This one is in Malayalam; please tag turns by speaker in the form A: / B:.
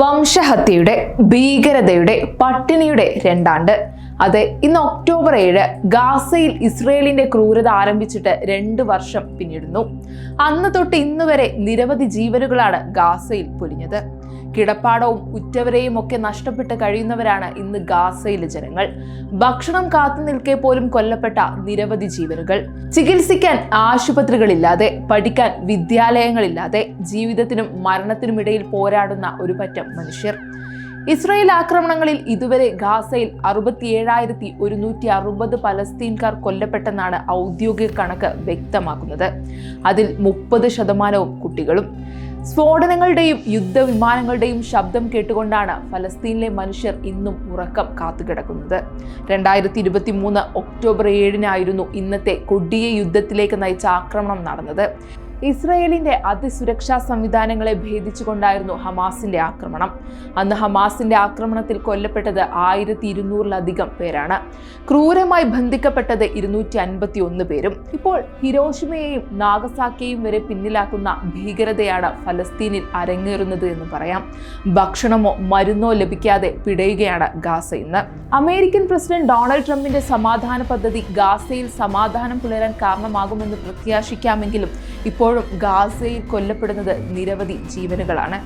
A: വംശഹത്യയുടെ ഭീകരതയുടെ പട്ടിണിയുടെ രണ്ടാണ്ട്. അതെ ഇന്ന് ഒക്ടോബർ ഏഴ് ഗാസയിൽ ഇസ്രയേലിന്റെ ക്രൂരത ആരംഭിച്ചിട്ട് രണ്ട് വർഷം പിന്നിടുന്നു. അന്ന് തൊട്ട് ഇന്നുവരെ നിരവധി ജീവനുകളാണ് ഗാസയിൽ പൊലിഞ്ഞത്. കിടപ്പാടവും ഉറ്റവരെയും ഒക്കെ നഷ്ടപ്പെട്ട് കഴിയുന്നവരാണ് ഇന്ന് ഗാസയിലെ ജനങ്ങൾ. ഭക്ഷണം കാത്തു നിൽക്കെ പോലും കൊല്ലപ്പെട്ട നിരവധി ജീവനുകൾ. ചികിത്സിക്കാൻ ആശുപത്രികളില്ലാതെ പഠിക്കാൻ വിദ്യാലയങ്ങളില്ലാതെ ജീവിതത്തിനും മരണത്തിനുമിടയിൽ പോരാടുന്ന ഒരു പറ്റം മനുഷ്യർ. ഇസ്രായേൽ ആക്രമണങ്ങളിൽ ഇതുവരെ ഗാസയിൽ അറുപത്തിയേഴായിരത്തി ഒരുന്നൂറ്റി അറുപത് പലസ്തീൻകാർ കൊല്ലപ്പെട്ടെന്നാണ് ഔദ്യോഗിക കണക്ക് വ്യക്തമാക്കുന്നത്. അതിൽ മുപ്പത് ശതമാനവും കുട്ടികളും സ്ഫോടനങ്ങളുടെയും യുദ്ധവിമാനങ്ങളുടെയും ശബ്ദം കേട്ടുകൊണ്ടാണ് ഫലസ്തീനിലെ മനുഷ്യർ ഇന്നും ഉറക്കം കാത്തുകിടക്കുന്നത്. രണ്ടായിരത്തി ഇരുപത്തി മൂന്ന് ഒക്ടോബർ ഏഴിനായിരുന്നു ഇന്നത്തെ കൊടിയ യുദ്ധത്തിലേക്ക് നയിച്ച ആക്രമണം നടന്നത്. ഇസ്രയേലിന്റെ അതിസുരക്ഷാ സംവിധാനങ്ങളെ ഭേദിച്ചുകൊണ്ടായിരുന്നു ഹമാസിന്റെ ആക്രമണം. അന്ന് ഹമാസിന്റെ ആക്രമണത്തിൽ കൊല്ലപ്പെട്ടത് ആയിരത്തി ഇരുന്നൂറിലധികം പേരാണ്. ക്രൂരമായി ബന്ധിക്കപ്പെട്ടത് ഇരുന്നൂറ്റി അൻപത്തി ഒന്ന് പേരും. ഇപ്പോൾ ഹിരോഷിമയെയും നാഗസാക്കിയെയും വരെ പിന്നിലാക്കുന്ന ഭീകരതയാണ് ഫലസ്തീനിൽ അരങ്ങേറുന്നത് എന്ന് പറയാം. ഭക്ഷണമോ മരുന്നോ ലഭിക്കാതെ പിടയുകയാണ് ഗാസ ഇന്ന്. അമേരിക്കൻ പ്രസിഡന്റ് ഡൊണാൾഡ് ട്രംപിന്റെ സമാധാന പദ്ധതി ഗാസയിൽ സമാധാനം പുലരാൻ കാരണമാകുമെന്ന് പ്രത്യാശിക്കാമെങ്കിലും ഇപ്പോഴും ഗാസയിൽ കൊല്ലപ്പെടുന്നത് നിരവധി ജീവനുകളാണ്.